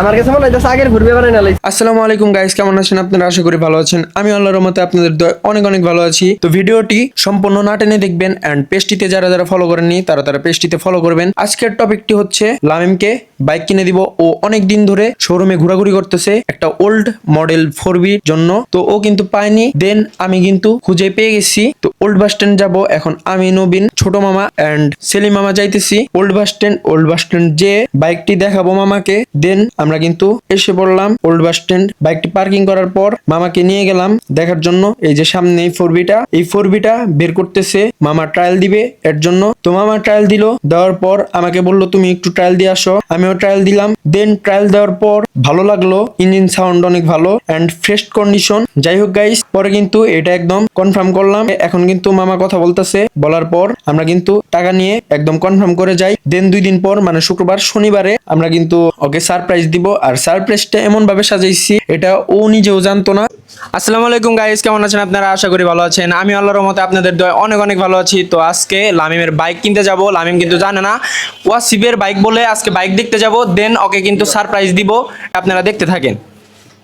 আমার কাছে মনে হইতেছে আগের ঘুরবে বানাই না আসসালামু আলাইকুম গাইস কেমন আছেন আপনারা? আশা করি ভালো আছেন। আমি আল্লাহর রহমতে আপনাদের অনেক অনেক ভালো আছি। তো ভিডিওটি সম্পূর্ণ না টেনে দেখবেন অ্যান্ড পেজটিতে যারা যারা ফলো করেননি, তারা তারা পেজটিতে ফলো করবেন। আজকের টপিকটি হচ্ছে লামিমকে বাইক কিনে দিব। ও অনেক দিন ধরে শোরুমে ঘোরাঘুরি করতেছে একটা ওল্ড মডেল ফোর বির জন্য। তো ও কিন্তু পায়নি। দেন আমি কিন্তু খুঁজে পেয়ে গেছি। তো ওল্ড বাস স্ট্যান্ড যাব। এখন আমি নবীন, ছোট মামা এন্ড সেলিম মামা যাইতেছি। Old bus stand old bus stand যে বাইকটি দেখাবো মামাকে। দেন আমরা কিন্তু এসে পড়লাম ওল্ড বাস স্ট্যান্ড বাইকটি পার্কিং করার পর মামাকে নিয়ে গেলাম দেখার জন্য। এই যে সামনে এই ফোর বিটা এই ফোর বিটা বের করতেছে। মামা ট্রায়াল দিবে এর জন্য। তো মামা ট্রায়াল দিল। দেওয়ার পর আমাকে বলল, তুমি একটু ট্রায়াল দিয়ে আসো। আমিও ট্রায়াল দিলাম দেন ট্রায়াল দেওয়ার পর ভালো লাগল ইঞ্জিন সাউন্ড অনেক ভালো এন্ড ফ্রেশ কন্ডিশন যাই হোক গাইস পরে কিন্তু এটা একদম কনফার্ম করলাম। এখন কিন্তু মামা কথা বলতেছে, বলার পর আমরা কিন্তু টাকা নিয়ে একদম কনফার্ম করে যাই। দেন দুই দিন পর মানে শুক্রবার, শনিবারে আমরা কিন্তু ওকে সারপ্রাইজ দিব। আর সারপ্রাইজটা এমন ভাবে সাজাইছি, এটা ও নিজেও জানতো না। আসসালামু আলাইকুম গাইস কেমন আছেন আপনারা? আশা করি ভালো আছেন। আমি আল্লাহর রহমতে আপনাদের দয় অনেক অনেক ভালো আছি। তো আজকে লামিমের বাইক কিনতে যাব। লামিম কিন্তু জানে না ওয়াসিবের বাইক বলে আজকে বাইক দেখতে যাব দেন ওকে কিন্তু সারপ্রাইজ দিব। আপনারা দেখতে থাকেন।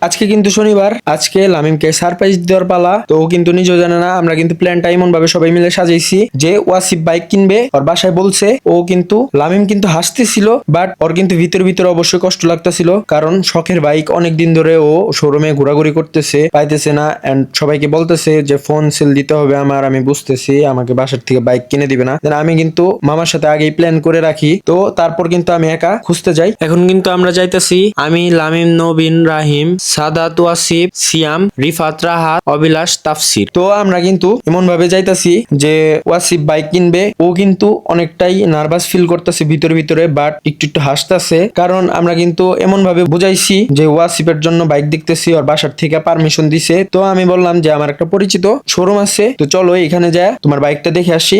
আজকে কিন্তু শনিবার, আজকে লামিমকে সারপ্রাইজ দেওয়ার পালা। তো ও কিন্তু নিজেও জানে না, আমরা কিন্তু প্ল্যানটা এমন ভাবে সবাই মিলে সাজাইছি যে ওয়াসিফ বাইক কিনবে, ওর বাসায় বলছে, ও কিন্তু, লামিম কিন্তু হাসতেছিল বাট ওর কিন্তু ভিতর ভিতর অবশ্যই কষ্ট লাগতেছিল, কারণ শখের বাইক অনেক দিন ধরে ও শোরুমে ঘোরাঘুরি করতেছে, পাইতেছে না এন্ড সবাইকে বলতেছে যে ফোন সেল দিতে হবে আমার, আমি বুঝতেছি, আমাকে বাসার থেকে বাইক কিনে দিবে না। আমি কিন্তু মামার সাথে আগেই প্ল্যান করে রাখি, তো তারপর কিন্তু আমি একা খুঁজতে যাই। এখন কিন্তু আমরা যাইতেছি, আমি, লামিম, নবীন, রাহিম সাদাত ওয়াসিফ সিয়াম রিফাত রাহাত অবিলাস তাফসির। তো আমরা কিন্তু এমন ভাবে যাইতাছি যে ওয়াসিফ বাইক কিনবে ও কিন্তু অনেকটাই নার্ভাস ফিল করতেছে ভিতরে ভিতরে বাট একটু একটু হাসতেছে। কারণ আমরা কিন্তু এমন ভাবে বুঝাইছি যে ওয়াসিফের জন্য বাইক দেখতেছি ওর বাসার থেকে পারমিশন দিছে। তো আমি বললাম যে আমার একটা পরিচিত শোরুম আছে তো চলো এখানে যা তোমার বাইকটা দেখে আসি।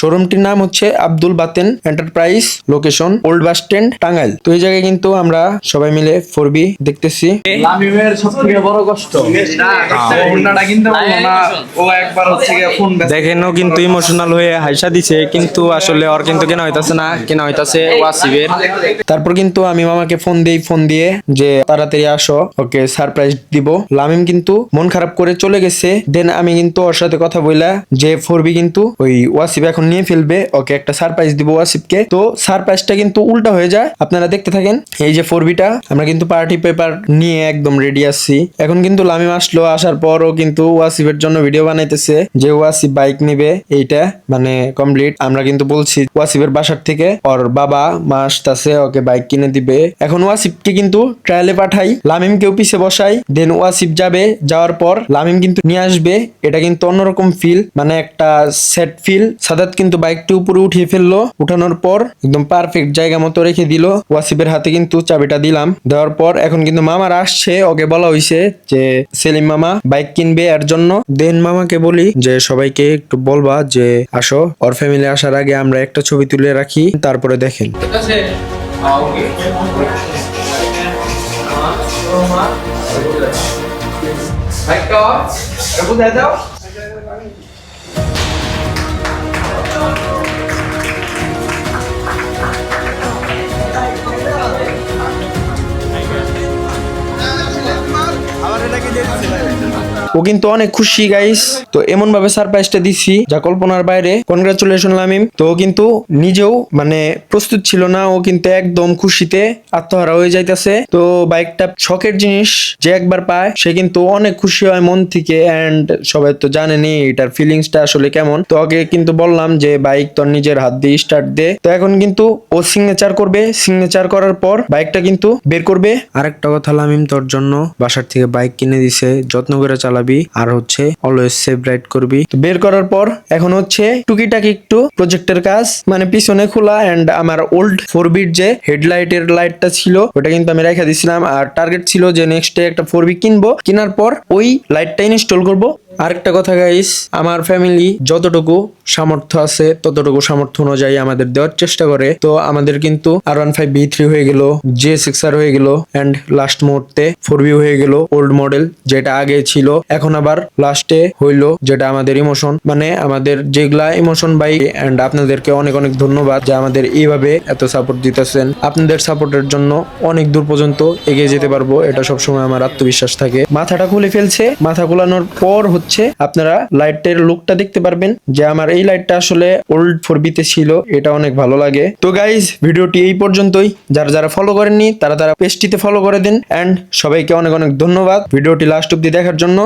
শোরুমটির নাম হচ্ছে Abdul Baten enterprise location old bus stand Tangail. তো এই জায়গায় কিন্তু আমরা সবাই মিলে ফোর বি দেখতেছি দেখেনও কিন্তু ইমোশনাল হয়ে হাইসা দিছে কিন্তু আসলে ওর কিন্তু কেনা হইতাছে না কেনা হইতাছে ওয়াসিবের। তারপর কিন্তু আমি মামাকে ফোন দিই ফোন দিয়ে যে তাড়াতাড়ি আসো ওকে সারপ্রাইজ দিব। লামিম কিন্তু মন খারাপ করে চলে গেছে। দেন আমি কিন্তু ওর সাথে কথা বইলা যে ফোরবি কিন্তু ওই ওয়াসিব এখন নিয়ে ফেলবে ওকে একটা সারপ্রাইজ দিব ওয়াসিবকে। তো সারপ্রাইজটা কিন্তু উল্টা হয়ে যায়। আপনারা দেখতে থাকেন, এই যে ফোর ফোরবিটা আমরা কিন্তু পার্টি পেপার নিয়ে একদম রেডি আসছি এখন কিন্তু লামিম আসলো, আসার পরও কিন্তু ওয়াসিফের জন্য ভিডিও বানাইতেছে যে ওয়াসিফ বাইক নিবে, এইটা মানে কমপ্লিট আমরা কিন্তু বলছি ওয়াসিফের বাসার থেকে, ওর বাবা মা আসতেছে, ওকে বাইক কিনে দিবে। এখন ওয়াসিফকে কিন্তু ট্রায়ালে পাঠাই লামিম লামিমকেও পিছে বসাই দেন ওয়াসিফ যাবে, যাওয়ার পর লামিম কিন্তু নিয়ে আসবে। এটা কিন্তু অন্যরকম ফিল মানে একটা সেট ফিল সাদাত কিন্তু বাইকটি উপরে উঠিয়ে ফেলল, উঠানোর পর একদম পারফেক্ট জায়গা মতো রেখে দিল। ওয়াসিফের হাতে কিন্তু চাবিটা দিলাম। দেওয়ার পর এখন কিন্তু মামার আসছে। ওকে বলা হয়েছে যে, সেলিম মামা, বাইক কিনবে এর জন্য? দেন মামাকে বলি যে, সবাইকে একটু বলবা যে, আসো। ওর ফ্যামিলি আসার আগে আমরা একটা ছবি তুলে রাখি। তারপরে দেখেন। ও কিন্তু অনেক খুশি গাইস তো এমন ভাবে সারপ্রাইজটা দিছি যা কল্পনার বাইরে। কনগ্রাচুলেশন লামিম তো ও কিন্তু নিজেও মানে প্রস্তুত ছিল না, ও কিন্তু একদম খুশিতে আত্মহারা হয়ে যাইতেছে। তো বাইকটা শখের জিনিস যে একবার পায়, সে কিন্তু অনেক খুশি হয় মন থেকে এন্ড সবাই তো জানেনি এটার ফিলিংসটা আসলে কেমন। তো আগে কিন্তু বললাম যে বাইক তোর নিজের হাত দিয়ে স্টার্ট দে। তো এখন কিন্তু ও সিগনেচার করবে। সিগনেচার করার পর বাইকটা কিন্তু বের করবে। আরেকটা কথা লামিম তোর জন্য বাসার থেকে বাইক কিনে দিছে, যত্ন করে চালাবি। আর হচ্ছে অলওয়েজ সেভ রাইট করবি। তো বের করার পর এখন হচ্ছে টুকিটাকি একটু প্রজেক্টের কাজ মানে পিছনে খোলা এন্ড আমার ওল্ড ফোর বিট যে হেডলাইটের লাইটটা ছিল, ওটা কিন্তু আমি রেখে দিছিলাম। আর টার্গেট ছিল যে নেক্সট ডে একটা ফোর বি কিনবো। কেনার পর ওই লাইটটা ইনস্টল করব। আরেকটা কথা গাইস আমার ফ্যামিলি যতটুকু সামর্থ্য আছে, ততটুকু সামর্থ্য অনুযায়ী আমাদের দেওয়ার চেষ্টা করে। তো আমাদের কিন্তু R one five V three হয়ে গেল জে সিক্স আর হয়ে গেল অ্যান্ড লাস্ট মুহূর্তে ফোর বি হয়ে গেল ওল্ড মডেল যেটা আগে ছিল। এখন আবার লাস্টে হইল, যেটা আমাদের ইমোশন মানে আমাদের যেগুলা ইমোশন বাইক অ্যান্ড আপনাদেরকে অনেক অনেক ধন্যবাদ যে আমাদের এইভাবে এত সাপোর্ট দিতেছেন। আপনাদের সাপোর্টের জন্য অনেক দূর পর্যন্ত এগিয়ে যেতে পারব, এটা সবসময় আমার আত্মবিশ্বাস থাকে। মাথাটা খুলে ফেলছে, মাথা খোলানোর পর হচ্ছে আপনারা লাইটের লুকটা দেখতে পারবেন যে আমার এই লাইটটা আসলে ওল্ড ফোর বিতে ছিল এটা অনেক ভালো লাগে। তো গাইজ ভিডিওটি এই পর্যন্তই। যারা যারা ফলো করেননি তারা তারা পেজটিতে ফলো করে দিন অ্যান্ড সবাইকে অনেক অনেক ধন্যবাদ। ভিডিওটি লাস্ট অব্দি দেখার জন্য।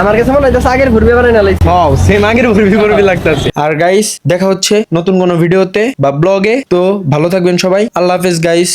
আমার কাছে মনে হইতেছে আগের ঘুরবে বানাই না লাইছি ও সেম আগের ঘুরবি ঘুরবি লাগতেছে। আর গাইস দেখা হচ্ছে নতুন কোনো ভিডিওতে বা ব্লগে তো ভালো থাকবেন সবাই। আল্লাহ হাফেজ গাইস